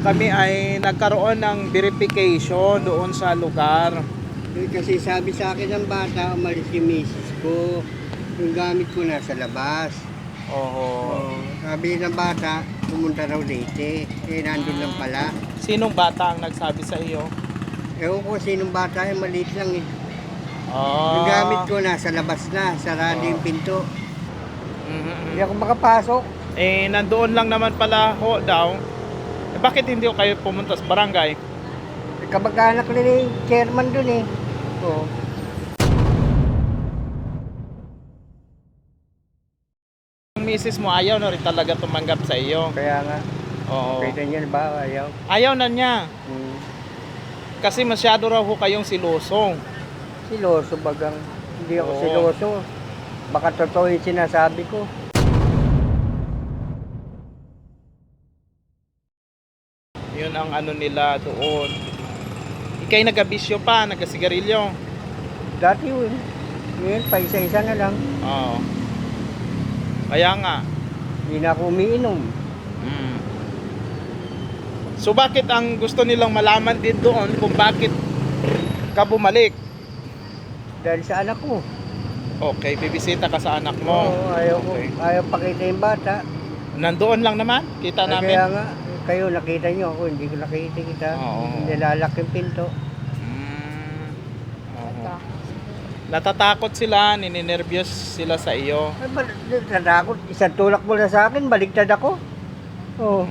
kami ay nagkaroon ng verification doon sa lugar. Eh, Kasi sabi sa akin ng bata, umalis yung misis ko. Yung gamit ko nasa labas. Oo. Oh, sabi ng bata, pumunta raw Leyte. Eh, nandun lang pala. Sinong bata ang nagsabi sa iyo? Ewan ko sinong bata, eh, maliit lang eh. Oh. Yung gamit ko nasa labas na, sarado yung pinto. Mhm. Hindi ako makapasok. Eh, nandoon lang naman pala ho daw. Eh, bakit hindi ko kayo pumunta sa barangay? Eh, Kabag-anak ni chairman dun eh. Oh. Ang misis mo ayaw na rin talaga tumanggap sa iyo. Kaya nga, Oo. pwede niya ba ayaw? Ayaw na niya. Hmm. Kasi masyado raw ho kayong silusong. Siloso bagang. Hindi ako Oo. siloso. Baka totoo yung sinasabi ko. Yun ang ano nila doon. Ikay nagabisyo pa, nagasigarilyo. Dati yun. Ngayon, pa isa-isa na lang. Oo. Kaya nga. Hindi na ako umiinom. Mm. So bakit ang gusto nilang malaman din doon kung bakit ka bumalik? Dahil sa anak ko. Okay, bibisita ka sa anak mo. Oo, ayaw ko. Okay. Ayaw pakita yung bata. Nandoon lang naman, kita Ay, namin. Kaya nga, kayo nakita nyo ako, hindi ko nakita kita. Oo. Nilalak yung pinto. Mm. Oo. Natatakot sila, nininervyos sila sa iyo. Ay, ba, natakot. Isang tulak mo na sa akin, baliktad ako. Oo.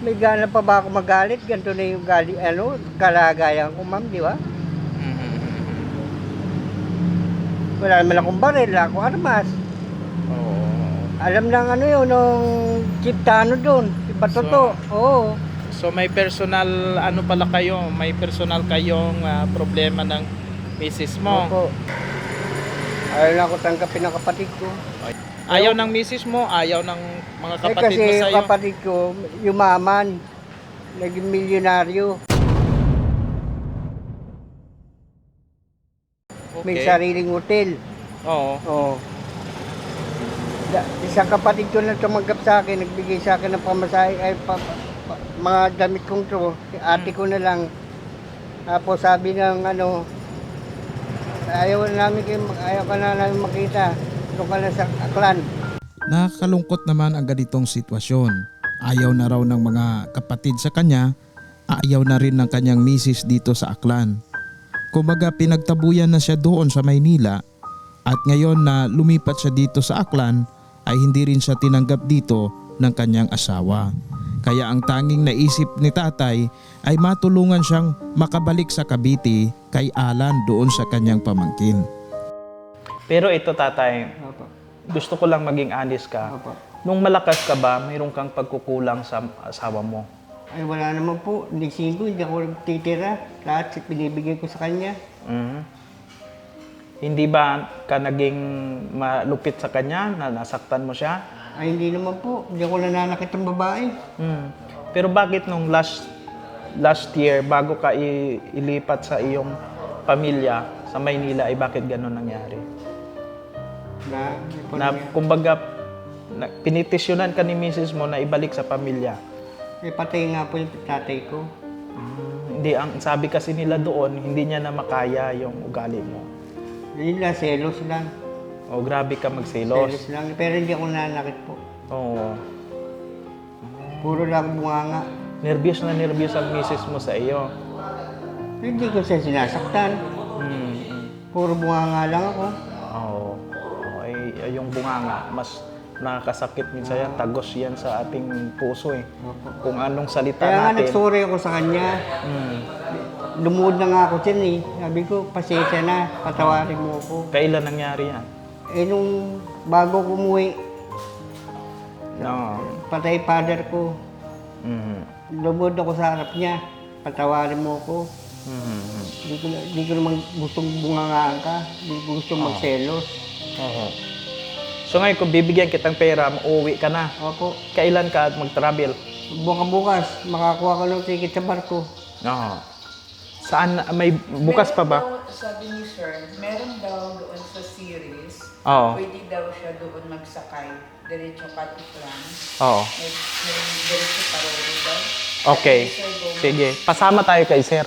May gana pa ba ako magalit? Ganito na yung gali, ano, kalagayan ko, ma'am, di ba? Mhm. Wala naman akong baril, wala akong armas. Oo. Alam lang ano yun, nung chief Tano doon, si Batoto. Oo. So may personal ano pala kayo, may personal kayong ah, problema ng misis mo. Opo. Ayaw na ako tanggapin ng kapatid ko. Ayaw ng misis mo, ayaw ng mga Eh kapatid kasi mo sa yung iyo. kapatid ko, yumaman. Naging milyonaryo. May Okay. sariling hotel. Oo. Oo. Isang kapatid ko na tumanggap sa akin, nagbigay sa akin ng pamasahe, ay pa, pa- mga damit kong to, ate ko na lang. Tapos sabi ng ano, ayaw na namin kayo, ayaw ka na namin makita. Doon ka na sa aklan. Nakakalungkot naman ang ganitong sitwasyon. Ayaw na raw ng mga kapatid sa kanya, ayaw na rin ng kanyang misis dito sa Aklan. Kumbaga pinagtabuyan na siya doon sa Maynila at ngayon na lumipat siya dito sa Aklan ay hindi rin siya tinanggap dito ng kanyang asawa. Kaya ang tanging naisip ni tatay ay matulungan siyang makabalik sa Cavite kay Alan doon sa kanyang pamangkin. Pero ito tatay, Opo. gusto ko lang maging honest ka. Opo. Nung malakas ka ba, mayroon kang pagkukulang sa asawa mo? Ay wala naman po, hindi singko, hindi ako titira. Lahat binibigay ko sa kanya. Mhm. Hindi ba ka naging malupit sa kanya na nasaktan mo siya? Ay hindi naman po, hindi ako nananakit ng babae. Mm. Pero bakit nung last last year bago ka ilipat sa iyong pamilya sa Maynila ay bakit ganun nangyari? Na, Na kumbaga na, pinitisyonan ka ni Mrs. mo na ibalik sa pamilya. eh, patay nga po yung tatay ko. Hindi ang sabi kasi nila doon, hindi niya na makaya yung ugali mo. Yun lang, selos lang. O grabe ka magselos. Selos lang. Pero hindi ako nananakit po. Oo. Puro lang bunganga. Nervyos na nervyos ang Mrs. mo sa iyo. Hindi ko siya sinasaktan. Mm. Puro bunganga lang ako. Oo. Oh, ay, ay, yung bunganga, mas nakakasakit minsan yan. Tagos yan sa ating puso eh. Kung anong salita Kaya nga natin. nagsorry ako sa kanya. Mm. Lumuod na nga ako dyan eh. Sabi ko, pasensya na, patawarin mo ako. Kailan nangyari yan? Eh nung bago ko umuwi, No. patay father ko. Mm. Lumuod ako sa harap niya. Patawarin mo ako. Mm. Hindi ko, na- hindi ko naman gustong bungangaan ka. Hindi ko gustong magselos. Oo. So ngayon, kung bibigyan kitang pera, uuwi ka na. Opo. Kailan ka at mag-travel? Bukas-bukas, makakuha ka ng ticket sa barko. Oo. Saan? May bukas pa ba? Meron daw, sabi ni Sir, meron daw doon sa series, Oo. pwede daw siya doon magsakay, diretso Katipulan. Oo. May, may diretso paroli daw. Okay. Sige. Pasama tayo kay sir.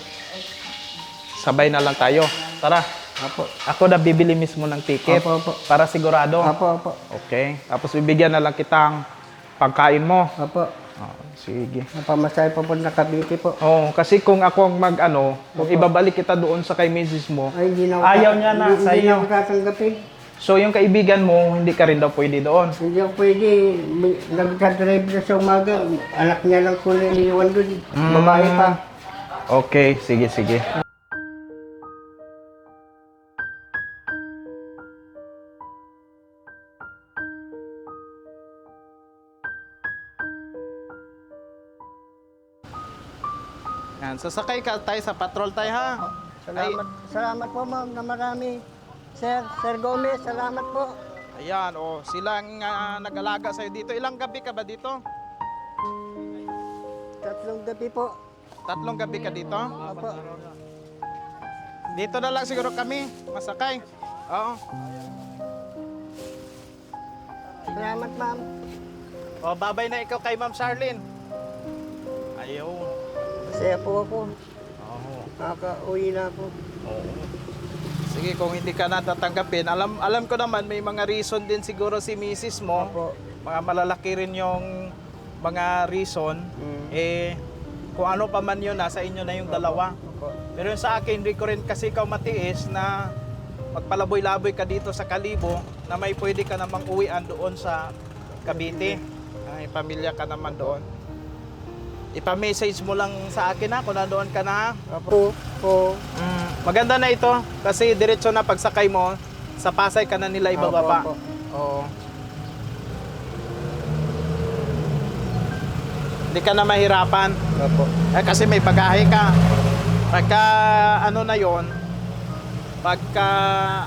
Sabay na lang tayo. Tara. Apo. Ako na bibili mismo ng ticket. Opo, opo. Para sigurado. Apo, apo. Okay. Tapos bibigyan na lang kitang pagkain mo. Apo. Oh, sige. Napamasahe pa po na Cavite po. Oh, kasi kung ako ang mag ano, kung ibabalik kita doon sa kay misis mo, Ay, hindi na ako Ayaw niya na hindi, sa hindi iyo. na ako tatanggapin. so yung kaibigan mo, hindi ka rin daw pwede doon. Hindi ako pwede. May- Nagdadrive na sa umaga. Anak niya lang po na iniwan doon. Babae pa. Okay, sige, sige. Yan, sasakay ka tayo sa patrol tayo ha. Salamat, salamat po ma'am na marami. Sir, Sir Gomez, salamat po. Ayan, oh, sila ang ah, nag-alaga sa'yo dito. Ilang gabi ka ba dito? Tatlong gabi po. Tatlong gabi ka dito? Apo. Dito na lang siguro kami, masakay. Oo. Salamat ma'am. O, babay na ikaw kay Ma'am Charlene. Ayun. Masaya po ako. Oo. Nakaka-uwi na ako. Sige, kung hindi ka natatanggapin, alam alam ko naman may mga reason din siguro si Mrs. mo. Apo. Mga malalaki rin yung mga reason. Mm. Eh, kung ano pa man yun, nasa inyo na yung dalawa. Apo. Pero yung sa akin, hindi ko rin kasi ikaw matiis na magpalaboy-laboy ka dito sa Kalibo na may pwede ka namang uwian doon sa Cavite. Ay, pamilya ka naman doon. Ipa-message mo lang sa akin ha kung nandoon ka na ha. Apo. Po. Mm, maganda na ito kasi diretso na pagsakay mo sa Pasay ka na nila ibababa. Apo, apo. Oo. Hindi ka na mahirapan. Apo. Eh, kasi may bagahe ka. Pagka ano na yon, pagka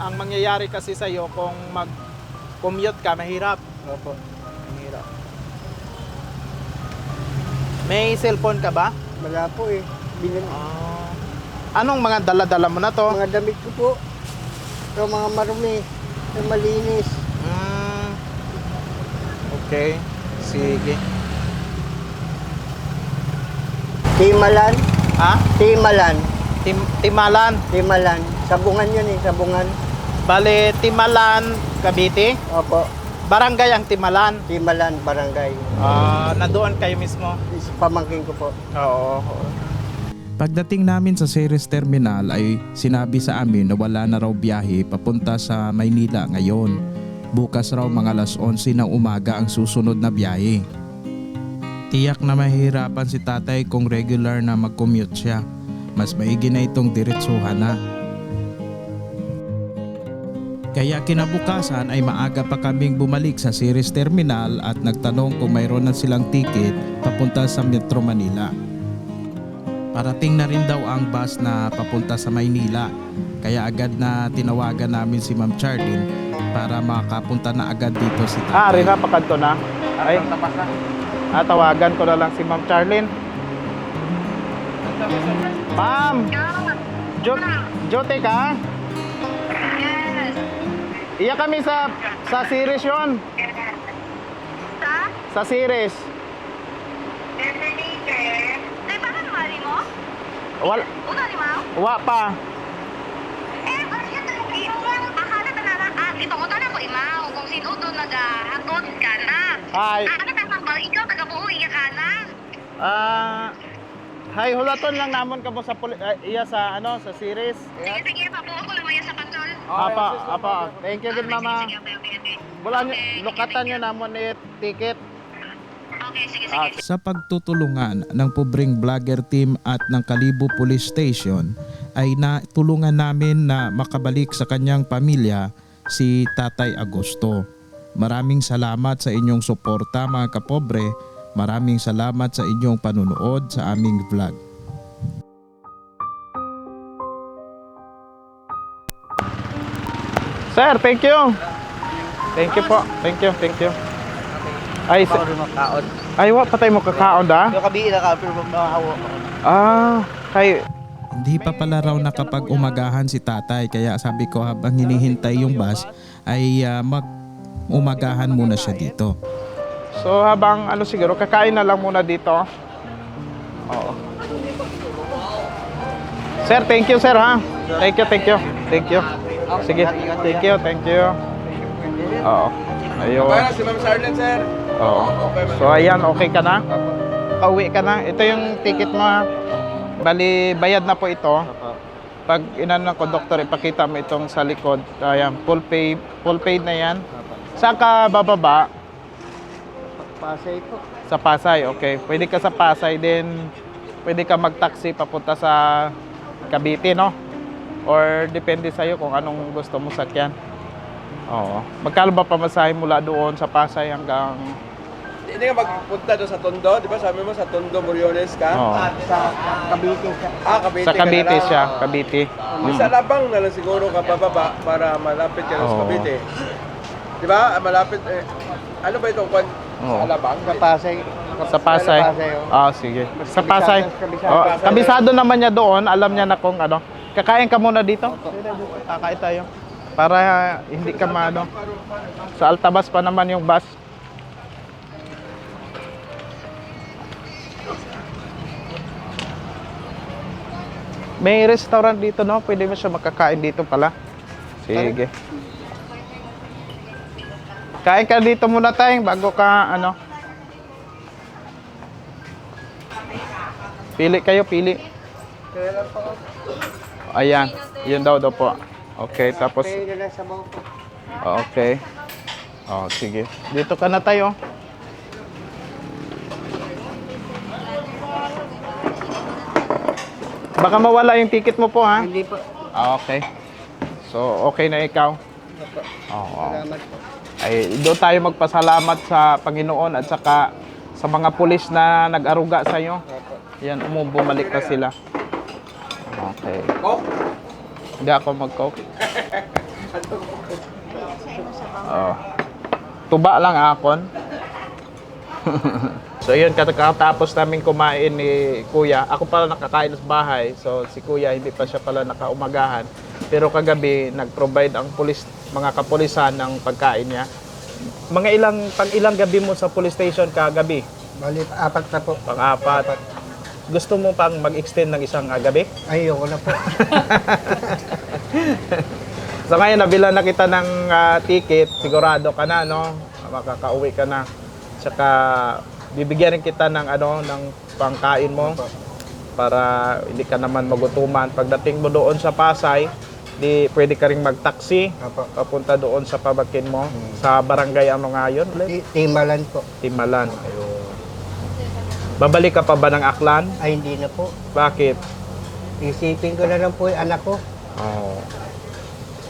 ang mangyayari kasi sa iyo kung mag-commute ka, mahirap. Apo. May cellphone ka ba? Wala po eh. Bilang, Anong mga dala-dala mo na to? mga damit ko po. Ito mga marumi. Ito malinis. Mm. Okay. Sige. Timalan. Ha? Timalan. Tim Timalan. Timalan. Sabungan yun eh. Sabungan. Bale, Timalan, Cavite. Opo. Barangay ang Timalan. Timalan, barangay. Ah, nandoon kayo mismo. Is pamangking ko po. Oo. Pagdating namin sa Ceres Terminal ay sinabi sa amin na wala na raw biyahe papunta sa Maynila ngayon. Bukas raw mga alas 11 ng umaga ang susunod na biyahe. Tiyak na mahihirapan si tatay kung regular na mag-commute siya. Mas maigi na itong diretsuhan na. Kaya kinabukasan ay maaga pa kaming bumalik sa Ceres Terminal at nagtanong kung mayroon na silang ticket papunta sa Metro Manila. Parating na rin daw ang bus na papunta sa Maynila. Kaya agad na tinawagan namin si Ma'am Charlene para makapunta na agad dito si Ah, tatay. rin na pakanto na. Ay. Ah, tawagan ko na lang si Ma'am Charlene. Ma'am! Jo Jote ka? Iya kami sa sa series yon. Sa? Sa series. Eh, bakit mali mo? Wala, Una ni Mao? wa pa. Eh, bakit yun talaga yun? Akala na lang, ah, ito ko tanong ko, Imaw, kung sino doon nag-hagod ka na. Hi. Ah, ano tamang ba? Ikaw, taga-buhay ka na. Ah, Hi, hulaton lang namon kamo sa puli- ah, iya sa ano sa series. Sige, sige, pabuo ko lang sa patrol. Apa, apa. Thank you Okay, mama. Wala niyo lukatan niyo namon ni ticket. Okay, sige, sige. Sa pagtutulungan ng pobreng vlogger team at ng Kalibo Police Station ay natulungan namin na makabalik sa kanyang pamilya si Tatay Agosto. Maraming salamat sa inyong suporta mga kapobre. Maraming salamat sa inyong panunood sa aming vlog. Sir, thank you. Thank you po. Thank you, thank you. Ay, sa, makaon. ay wa patay mo kakaon da? Yung kabi na ka, pero makahawa ko. Ah, kay Hindi pa pala raw nakapag-umagahan si tatay kaya sabi ko habang hinihintay yung bus ay ah, mag-umagahan muna siya dito. So habang ano siguro kakain na lang muna dito. Sir, thank you sir ha. Thank you, thank you. Thank you. Sige, thank you, thank you. Oo. Ayun. si Ma'am Sarlen, sir. Oo. So ayan, okay ka na? Pauwi ka na. Ito yung ticket mo ha. Bali, bayad na po ito. Pag inano ko doktor, ipakita mo itong sa likod. Ayan, full pay, full paid na yan. Saan ka bababa? Pasay po. Sa Pasay, okay. Pwede ka sa Pasay, then pwede ka mag-taxi papunta sa Cavite, no? Or depende sa'yo kung anong gusto mo sakyan. Oo. Magkano ba pamasahe mula doon sa Pasay hanggang... Hindi ka magpunta doon sa Tondo, di ba? Sabi mo sa Tondo, Moriones ka. Oo. Sa Cavite sa Ah, Cavite Sa ka na Cavite lang. siya, Cavite. Mm. Sa Labang na lang siguro ka bababa para malapit ka sa Oo. Cavite. Di ba? Ah, Malapit eh. Ano ba itong kwan? Oo. Sa Labang? sa Pasay. Sa Pasay? Sa Pasay, oh. Ah, sige. Sa Pasay? kabisado, kabisado. Oh, kabisado naman niya doon. Alam niya na kung ano. Kakain ka muna dito? Kakain tayo. Para hindi ka maano. Sa Altabas pa naman yung bus. May restaurant dito, no? Pwede mo siya makakain dito pala. Sige. Kain ka dito muna tayong bago ka, ano. Pili kayo, pili. Ayan, yun daw daw po. Okay, tapos, po. okay. Oh, sige. Dito ka na tayo. Baka mawala yung ticket mo po, ha? Hindi po. Ah, okay. So, okay na ikaw? Opo. Oo. Salamat po. Ay, doon tayo magpasalamat sa Panginoon at saka sa mga pulis na nag-aruga sa iyo. Yan, umu bumalik na sila. Okay. Coke? Hindi ako mag-coke. Oh. Tuba lang akon. so yun, katapos namin kumain ni Kuya. Ako pala nakakain sa bahay. So si Kuya hindi pa siya pala nakaumagahan. Pero kagabi nag-provide ang pulis, mga kapulisan ng pagkain niya. Mga ilang pang ilang gabi mo sa police station kagabi? Bali, apat na po. Pang-apat. Gusto mo pang mag-extend ng isang ah, gabi? Ayoko na po. So ngayon, nabila na kita ng ah, ticket, sigurado ka na, no? Makakauwi ka na. Tsaka, bibigyan rin kita ng, ano, ng pangkain mo para hindi ka naman magutuman. Pagdating mo doon sa Pasay, di pwede ka rin mag-taxi Apo. papunta doon sa pabakin mo sa barangay ano nga yun ulit? Ti- Timalan po. Timalan. Babalik ka pa ba ng Aklan? Ay, hindi na po. Bakit? Isipin ko na lang po yung anak ko. Oh.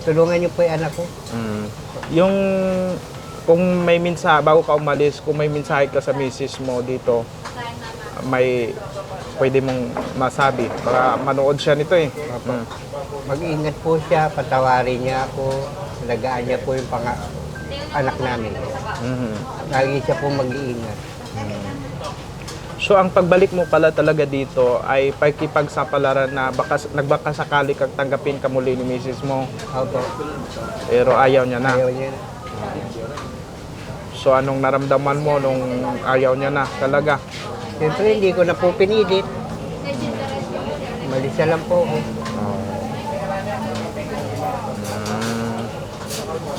Tulungan niyo po yung anak ko. Mm. Yung kung may minsa bago ka umalis, kung may mensahe ka sa misis mo dito, may pwede mong masabi para manood siya nito eh. Mm. Mag-ingat po siya, patawarin niya ako, alagaan niya po yung pang anak namin. Mhm. Lagi siya po mag-iingat. So ang pagbalik mo pala talaga dito ay pakikipagsapalaran na baka nagbaka sakali kang tanggapin ka muli ni misis mo Opo, pero ayaw niya na. ayaw niya. na. So anong naramdaman mo nung ayaw niya na talaga? Siyempre, hindi ko na po pinilit. Malisa lang po ako. Mm.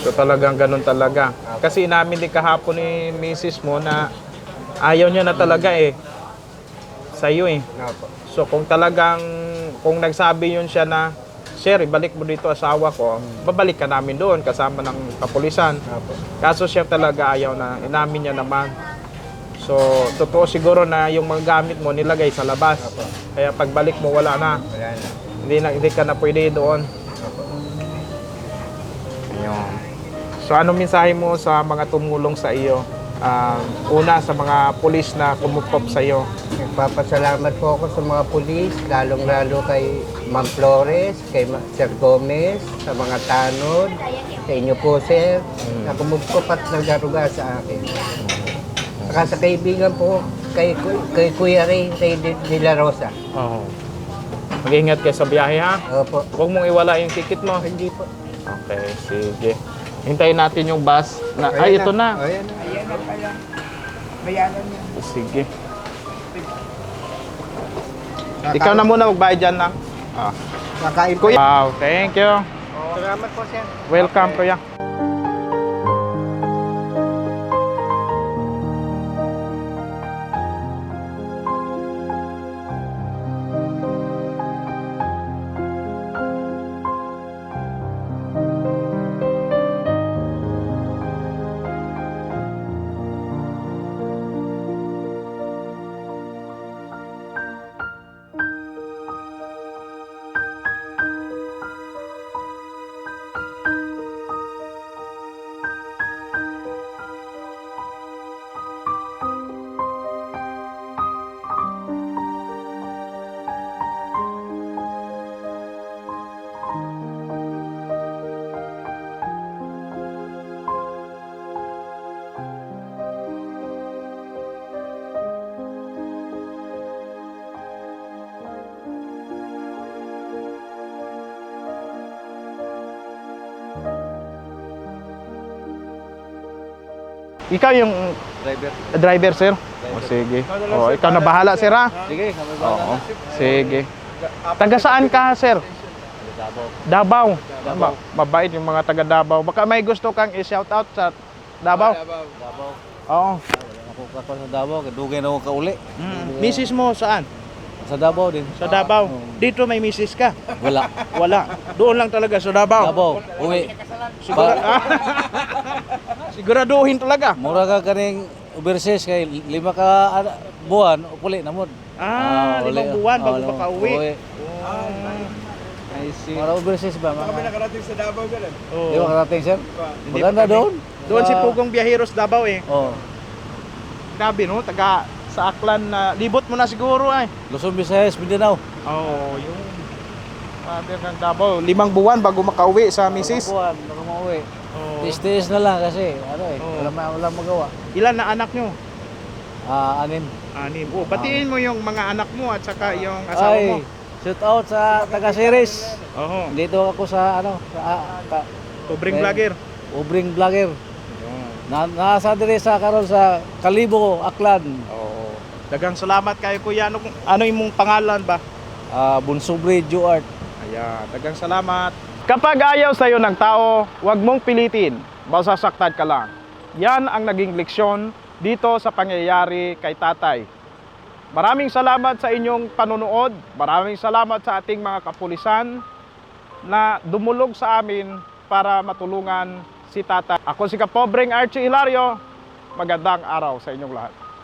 So talagang ganun talaga. Kasi inamin din kahapon ni misis mo na ayaw niya na talaga eh. Sa'yo eh. Opo. So kung talagang, kung nagsabi yun siya na, Sir, ibalik mo dito asawa ko, babalik ka namin doon kasama ng kapulisan. Opo. Kaso siya talaga ayaw na, inamin niya naman. So, totoo siguro na yung mga gamit mo nilagay sa labas. Kaya pagbalik mo, wala na. Wala na. Hindi, na, hindi ka na pwede doon. Ayun. So, ano mensahe mo sa mga tumulong sa iyo? Ah, una, sa mga pulis na kumupop sa iyo. Nagpapasalamat po ako sa mga pulis, lalong-lalo kay Ma'am Flores, kay Ma- Sir Gomez, sa mga tanod, sa inyo po, Sir, na kumugkop at nagaruga sa akin. Saka sa kaibigan po, kay, Ku- kay Kuya Ray, kay De La Rosa. Oo. Mag-ingat ka sa biyahe ha. Opo. Huwag mong iwala yung ticket mo. Hindi po. Okay, sige. Hintayin natin yung bus. Na, ay, ito na. Ayan na. Ayan na pala. Bayaran niya. Sige. Ikaw na muna magbayad dyan lang. Ah. Kakain po. Kuya. Wow, thank you. Salamat po, sir. Welcome, kuya. Ikaw yung Driver. driver, sir? O, sige. O, ikaw na bahala, sir, ha? Sige, kami Oo. Sige. Taga saan ka, sir? Davao. Ma- mabait yung mga taga Davao. Baka may gusto kang i-shout out sa Davao. Davao. Oo. Ako ka pa sa Davao, dugay na ako kauli. Mm. Misis mo saan? Sa Davao din. Sa Davao. Dito may misis ka? Wala. Wala. Doon lang talaga sa Davao. Davao, uwi. Sigura, siguraduhin talaga. Mura ka kaning overseas kay lima ka ano, buwan, upuli na mo. Ah, limang buwan bago makauwi. I see. Para overseas ba? Mga, Oo. di ba karating sir? Hindi Maganda pa kami. doon. Doon si Sa- Pugong Biyaheros Davao eh. Oh, Grabe no, taga sa Aklan na libot mo na siguro ay. Luzon, Visayas, Mindanao. Oo, oh, yung Grabe ng Davao. Limang buwan bago makauwi sa misis. Buwan, baka mauwi. Tiis-tiis na lang kasi, ano eh, Oo. wala, ma- wala magawa. Ilan na anak nyo? Ah, anim. Anim. Oh, batiin mo yung mga anak mo at saka yung asawa Ay, mo. shoot out sa taga-series. Oo. Dito ako sa, ano, sa, ah, ka, vlogger. ubring vlogger. Na, nasa dire sa karon sa Kalibo, Aklan. Oo. Dagang salamat kayo kuya. Ano, ano yung mong pangalan ba? Ah, Bunsubre Juart. Ayan, dagang salamat. Kapag ayaw sa'yo ng tao, huwag mong pilitin. Masasaktan ka lang. Yan ang naging leksyon dito sa pangyayari kay tatay. Maraming salamat sa inyong panonood. Maraming salamat sa ating mga kapulisan na dumulog sa amin para matulungan si tatay. Ako si Kapobreng Archie Hilario. Magandang araw sa inyong lahat.